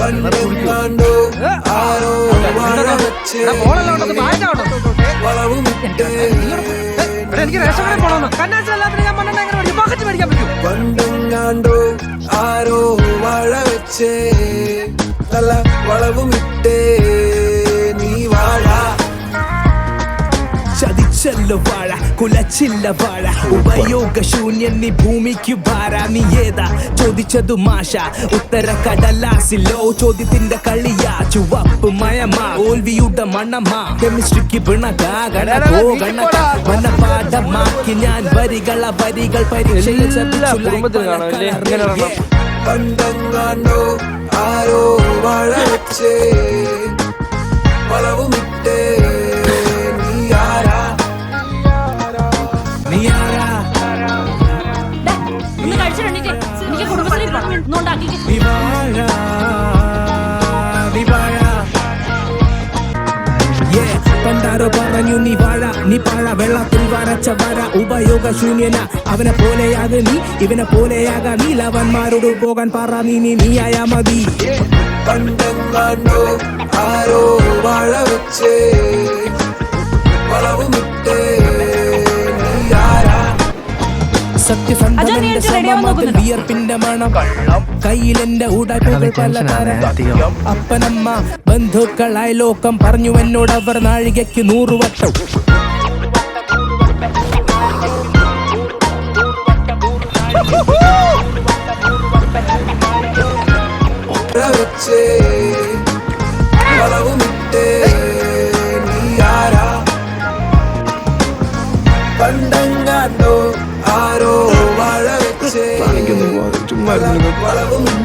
പണ്ടെങ്ങാണ്ടോ ആരോ എനിക്ക് റേഷൻ കടയിൽ പോകണമെന്ന് കന്നാസ് എല്ലാത്തിനും ഞാൻ മണ്ണെണ്ണ എങ്ങനെ മേടിക്കും പോക്കറ്റ് മേടിക്കാൻ പറ്റും പണ്ടെങ്ങാണ്ടോ ആരോ വാഴ വെച്ച് വളവും നീ ചതിച്ചല്ല വാഴ കുലച്ചില്ല വാഴ. ഉപയോഗശൂന്യൻ നീ ഭൂമിക്ക് ഭാര നീ ഏതാ? ചോദിച്ചതു മാഷ. ഉത്തര കടലാസിലോ? ചോദ്യത്തിന്റെ കളിയാ. ചുവപ്പ് മയമാ. ഓൽവിയുടെ മണമാ. കെമിസ്ട്രിക്ക് പിണകാകണ പോകണ മനപാഠമാക്കി ഞാൻ വരികള വരികൾ പരീക്ഷയിൽ കാണുമല്ലേ? ഇങ്ങനെ ആരോ വളവുമിട്ട്. നീ ആരാ? പണ്ടാരോ പറഞ്ഞു നീ വാഴ നീ പാഴ വെള്ളത്തിൽ വരച്ച വര ഉപയോഗശൂന്യന. അവനെ പോലെയാക നീ ഇവനെ പോലെയാക നീ. ലവന്മാരോട് പോകാൻ പറ നീ നീ നീയായ മതി. പണ്ടെങ്ങാണ്ടോ ആരോ വാഴ വെച്ച്? വിയർപ്പിന്റെ മണം. കയ്യിലെന്റെ പലതരം അപ്പനമ്മ ബന്ധുക്കളായി ലോകം പറഞ്ഞു എന്നോട് അവർ നാഴികയ്ക്ക് നൂറുവട്ടം വർഷം പണ്ട നീ ആരാ? പണ്ടെങ്ങാണ്ടോ ആരോ വാഴ വെച്ച് വളവുമിട്ട്